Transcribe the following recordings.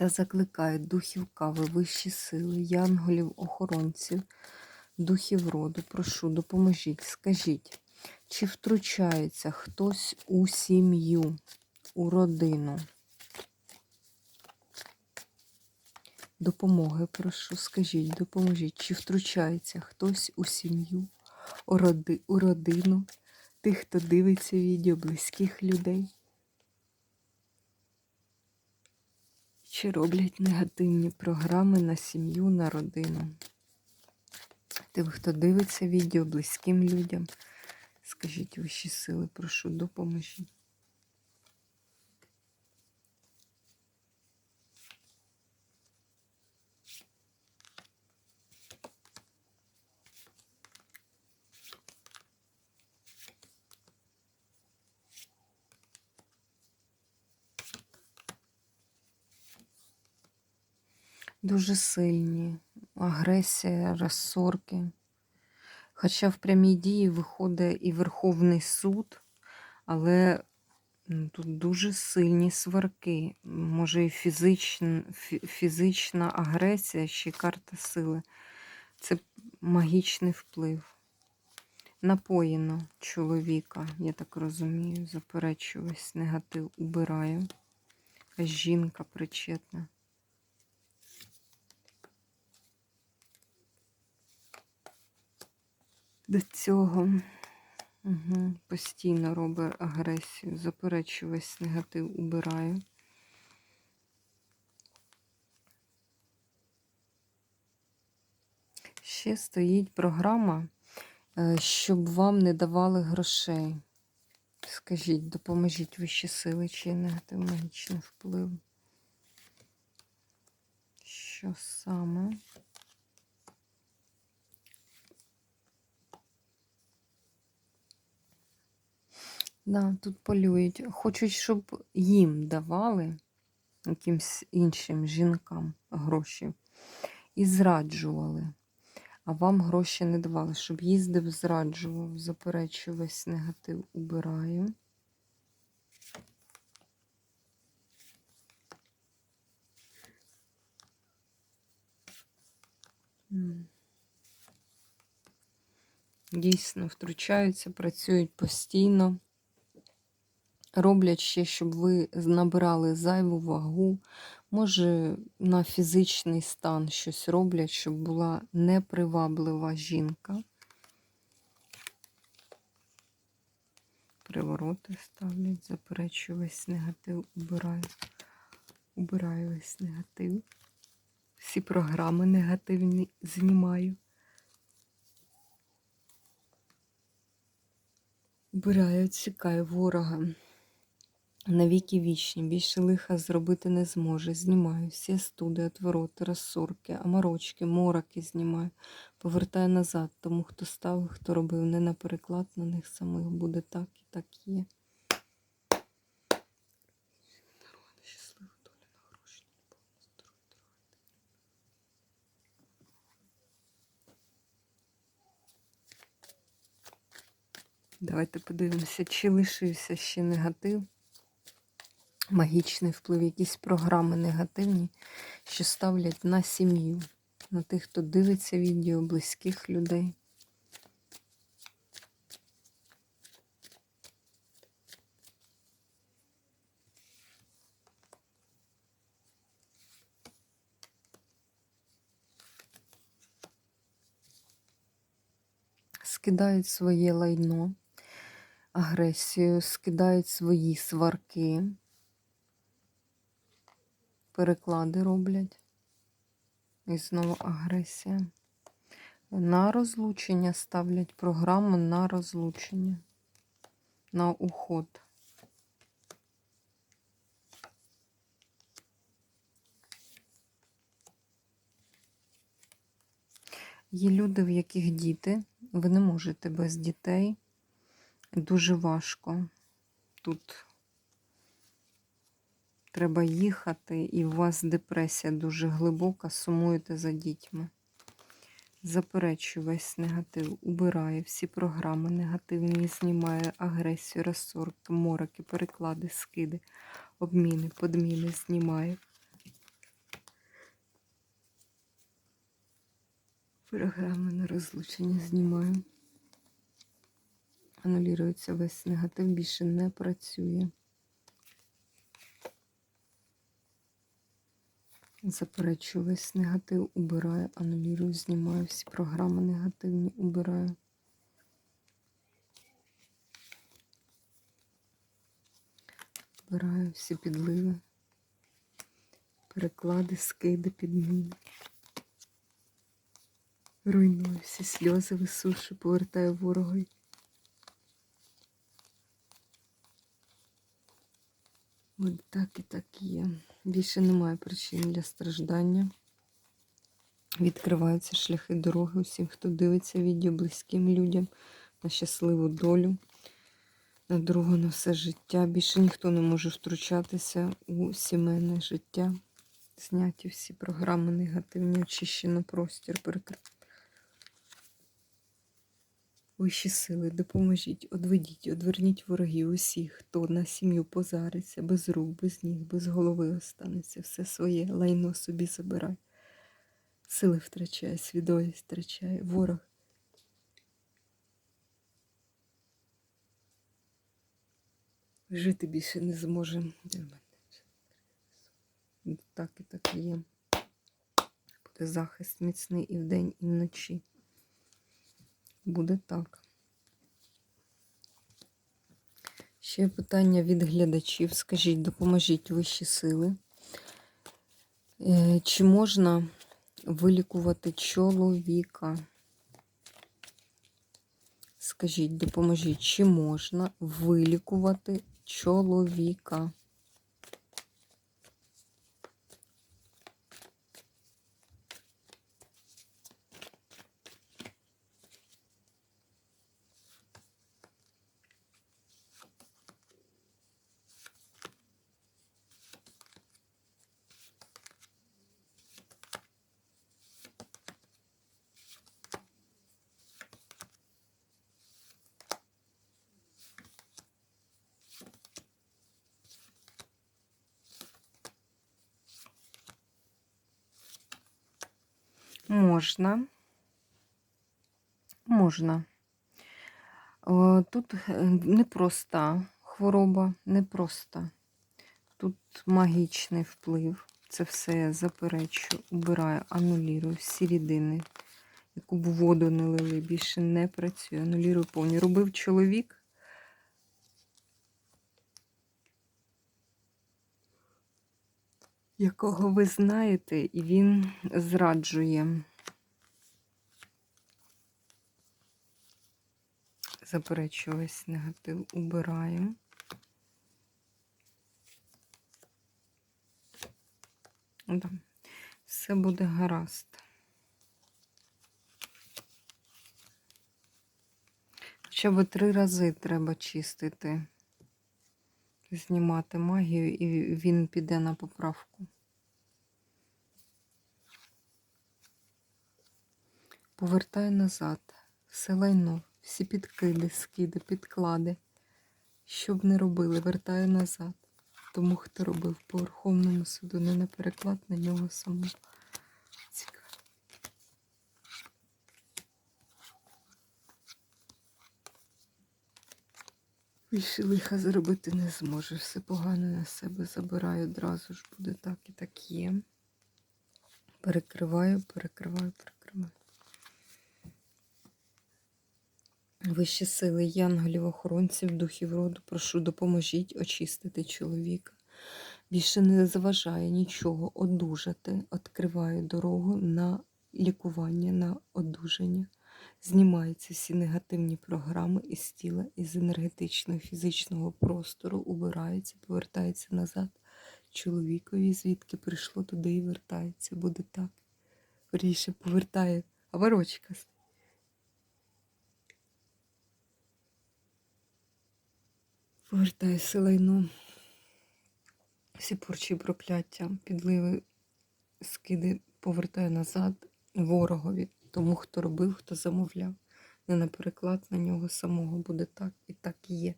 Та закликаю духів кави, вищі сили, янголів, охоронців, духів роду. Прошу, допоможіть, скажіть, чи втручається хтось у сім'ю, у родину? Допомоги, прошу, скажіть, допоможіть, чи втручається хтось у сім'ю, у родину, тих, хто дивиться відео, близьких людей? Чи роблять негативні програми на сім'ю, на родину? Тим, хто дивиться відео близьким людям, скажіть вищі сили, прошу, допоможіть. Дуже сильні. Агресія, розсорки. Хоча в прямій дії виходить і Верховний суд, але тут дуже сильні сварки. Може і фізична, фізична агресія, ще карта сили. Це магічний вплив. Напоїно чоловіка, я так розумію, заперечую весь негатив, убираю. Жінка причетна. Цього. Угу. Постійно робить агресію, заперечую весь негатив, убираю. Ще стоїть програма, е, щоб вам не давали грошей. Скажіть, допоможіть вищі сили, чи негатив магічний вплив. Що саме? Да, тут полюють. Хочуть, щоб їм давали якимсь іншим жінкам гроші і зраджували. А вам гроші не давали, щоб їздив, зраджував, заперечую весь негатив убираю. Дійсно втручаються, працюють постійно роблять ще, щоб ви набирали зайву вагу. Може, на фізичний стан щось роблять, щоб була неприваблива жінка. Привороти ставлять, заперечую весь негатив, убираю. Убираю весь негатив. Всі програми негативні знімаю. Убираю, відсікаю ворога. Навіки вічні, більше лиха зробити не зможе. Знімаю всі студи, отвороти, розсорки, аморочки, мороки знімаю, повертаю назад, тому хто ставив, хто робив не на переклад на них самих буде так і так є. Давайте подивимося, чи лишився ще негатив магічний вплив, якісь програми негативні, що ставлять на сім'ю, на тих, хто дивиться відео, близьких людей. Скидають своє лайно, агресію, скидають свої сварки переклади роблять. І знову агресія. На розлучення ставлять програму на розлучення, на уход. Є люди, в яких діти, ви не можете без дітей. Дуже важко тут треба їхати, і у вас депресія дуже глибока, сумуєте за дітьми. Заперечую весь негатив, убирає всі програми негативні, знімає агресію, розсорки, мороки, переклади, скиди, обміни, подміни знімає. Програми на розлучення знімаю. Анулюється весь негатив, більше не працює. Заперечую весь негатив, убираю, анулюю, знімаю всі програми негативні, убираю. Убираю всі підливи, переклади, скиди, підміни. Руйную всі сльози, висушу, повертаю ворогові. От так і так є. Більше немає причин для страждання. Відкриваються шляхи дороги усім, хто дивиться відео близьким людям на щасливу долю, на другу на все життя. Більше ніхто не може втручатися у сімейне життя. Зняті всі програми негативні, очищено простір, перекрив. Вищі сили, допоможіть, одведіть, одверніть ворогів усіх, хто на сім'ю позариться, без рук, без ніг, без голови останеться, все своє лайно собі забирай. Сили втрачає, свідомість втрачає, ворог. Жити більше не зможе. Де в мене? Так і так і є. Буде захист міцний і вдень, і вночі. Буде так. Ще питання від глядачів. Скажіть, допоможіть вищі сили. Е, Чи можна вилікувати чоловіка? Скажіть, допоможіть, чи можна вилікувати чоловіка? Можна. Можна. Тут е, непроста хвороба, непроста. Тут магічний вплив. Це все я заперечу, убираю, анулірую всі рідини, яку б воду не лили, більше не працює. Анулірую повні. Робив чоловік. Якого ви знаєте, і він зраджує. Заперечую весь негатив, убираю. Да. Все буде гаразд. Хоча б три рази треба чистити, знімати магію, і він піде на поправку. Повертай назад, все лайно, всі підкиди, скиди, підклади. Що б не робили, вертаю назад. Тому хто робив по Верховному суду, не на переклад на нього самого. Цікаво. Більше лиха зробити не зможе. Все погане на себе забираю одразу ж буде так і так є. Перекриваю, перекриваю, перекриваю. Вищі сили янголів, охоронців, духів роду, прошу, допоможіть очистити чоловіка. Більше не заважає нічого одужати. Відкриваю дорогу на лікування, на одужання. Знімаються всі негативні програми із тіла, із енергетичного, фізичного простору, убираються, повертаються назад. Чоловікові, звідки прийшло туди і вертається. Буде так. Вірніше повертає А ворочка. Повертаю силайно. Всі порчі прокляття, підливи, скиди повертаю назад ворогові, тому хто робив, хто замовляв. Не на переклад на нього самого буде так і так і є.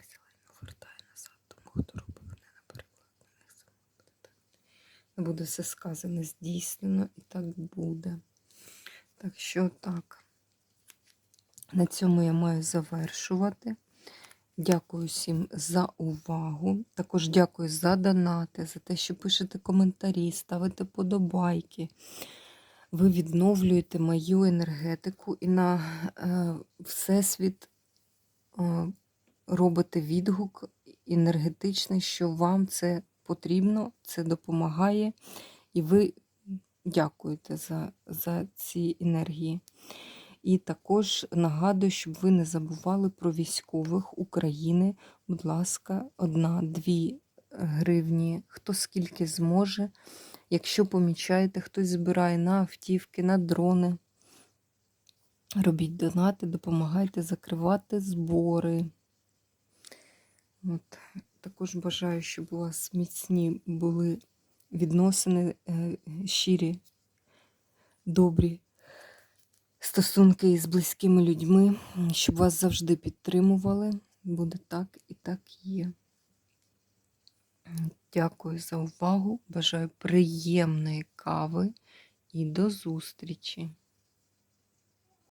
Силайно вертаю назад, тому хто робив, не на переклад на них самого буде так. Не буде все сказане, здійснено і так буде. Так що так. На цьому я маю завершувати. Дякую всім за увагу. Також дякую за донати, за те, що пишете коментарі, ставите подобайки. Ви відновлюєте мою енергетику і на е, Всесвіт е, робите відгук енергетичний, що вам це потрібно, це допомагає, і ви дякуєте за, за ці енергії. І також нагадую, щоб ви не забували про військових України. Будь ласка, одна-дві гривні, хто скільки зможе. Якщо помічаєте, хтось збирає на автівки, на дрони. Робіть донати, допомагайте закривати збори. От. Також бажаю, щоб у вас міцні були відносини е, щирі, добрі стосунки із близькими людьми, щоб вас завжди підтримували. Буде так і так є. Дякую за увагу. Бажаю приємної кави і до зустрічі!